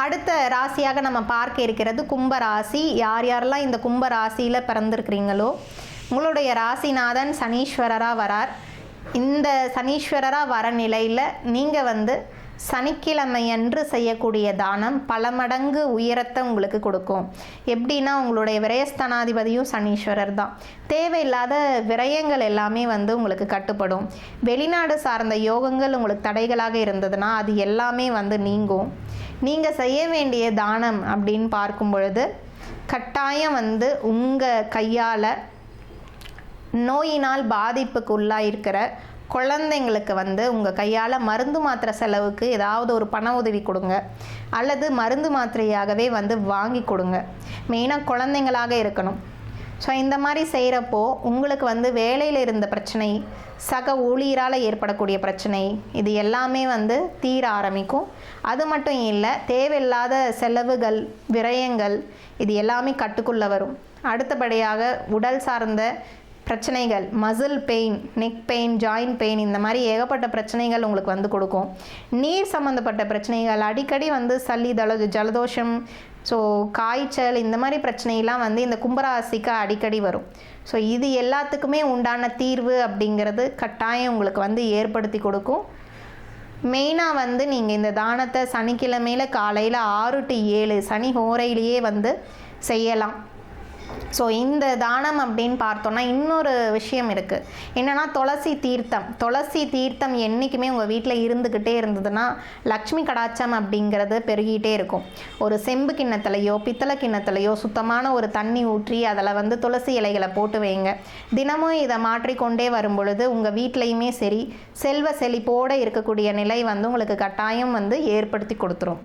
அடுத்த ராசியாக நம்ம பார்க்க இருக்கிறது கும்ப ராசி. யார் யாரெல்லாம் இந்த கும்ப ராசியில் பிறந்திருக்கிறீங்களோ உங்களுடைய ராசிநாதன் சனீஸ்வரராக வரார். இந்த சனீஸ்வரராக வர நிலையில் நீங்கள் வந்து சனிக்கிழமையன்று செய்யக்கூடிய தானம் பல மடங்கு உயரத்தை உங்களுக்கு கொடுக்கும். எப்படின்னா உங்களுடைய விரயஸ்தானாதிபதியும் சனீஸ்வரர் தான். தேவையில்லாத விரயங்கள் எல்லாமே வந்து உங்களுக்கு கட்டுப்படும். வெளிநாடு சார்ந்த யோகங்கள் உங்களுக்கு தடைகளாக இருந்ததுன்னா அது எல்லாமே வந்து நீங்கும். நீங்கள் செய்ய வேண்டிய தானம் அப்படின்னு பார்க்கும் பொழுது கட்டாயம் வந்து உங்கள் கையால் நோயினால் பாதிப்புக்கு உள்ளாயிருக்கிற குழந்தைங்களுக்கு வந்து உங்கள் கையால் மருந்து மாத்திரை செலவுக்கு ஏதாவது ஒரு பண உதவி கொடுங்க. அல்லது மருந்து மாத்திரையாகவே வந்து வாங்கி கொடுங்க. மெயினாக குழந்தைங்களாக இருக்கணும். ஸோ இந்த மாதிரி செய்கிறப்போ உங்களுக்கு வந்து வேலையில் இருந்த பிரச்சனை சக ஊழியரால் ஏற்படக்கூடிய பிரச்சனை இது எல்லாமே வந்து தீர ஆரம்பிக்கும். அது மட்டும் இல்லை தேவையில்லாத செலவுகள் விரயங்கள் இது எல்லாமே கட்டுக்குள்ளே வரும். அடுத்தபடியாக உடல் சார்ந்த பிரச்சனைகள் muscle pain neck pain joint pain இந்த மாதிரி ஏகப்பட்ட பிரச்சனைகள் உங்களுக்கு வந்து கொடுக்கும். நீர் சம்மந்தப்பட்ட பிரச்சனைகள் அடிக்கடி வந்து சளி தல ஜலதோஷம் ஸோ காய்ச்சல் இந்த மாதிரி பிரச்சனையெல்லாம் வந்து இந்த கும்பராசிக்கு அடிக்கடி வரும். ஸோ இது எல்லாத்துக்குமே உண்டான தீர்வு அப்படிங்கிறது கட்டாயம் உங்களுக்கு வந்து ஏற்படுத்தி கொடுக்கும். மெயினாக வந்து நீங்கள் இந்த தானத்தை சனிக்கிழமையில் காலையில் ஆறு டு ஏழு சனி ஹோரையிலேயே வந்து செய்யலாம். ஸோ இந்த தானம் அப்படின்னு பார்த்தோன்னா இன்னொரு விஷயம் இருக்குது என்னென்னா துளசி தீர்த்தம். துளசி தீர்த்தம் என்றைக்குமே உங்கள் வீட்டில் இருந்துக்கிட்டே இருந்ததுன்னா லக்ஷ்மி கடாச்சம் அப்படிங்கிறது பெருகிட்டே இருக்கும். ஒரு செம்பு கிண்ணத்துலையோ பித்தளை கிண்ணத்துலையோ சுத்தமான ஒரு தண்ணி ஊற்றி அதில் வந்து துளசி இலைகளை போட்டு வைங்க. தினமும் இதை மாற்றிக்கொண்டே வரும் பொழுது உங்கள் வீட்லேயுமே சரி செல்வ செழிப்போடு இருக்கக்கூடிய நிலை வந்து உங்களுக்கு கட்டாயம் வந்து ஏற்படுத்தி கொடுத்துரும்.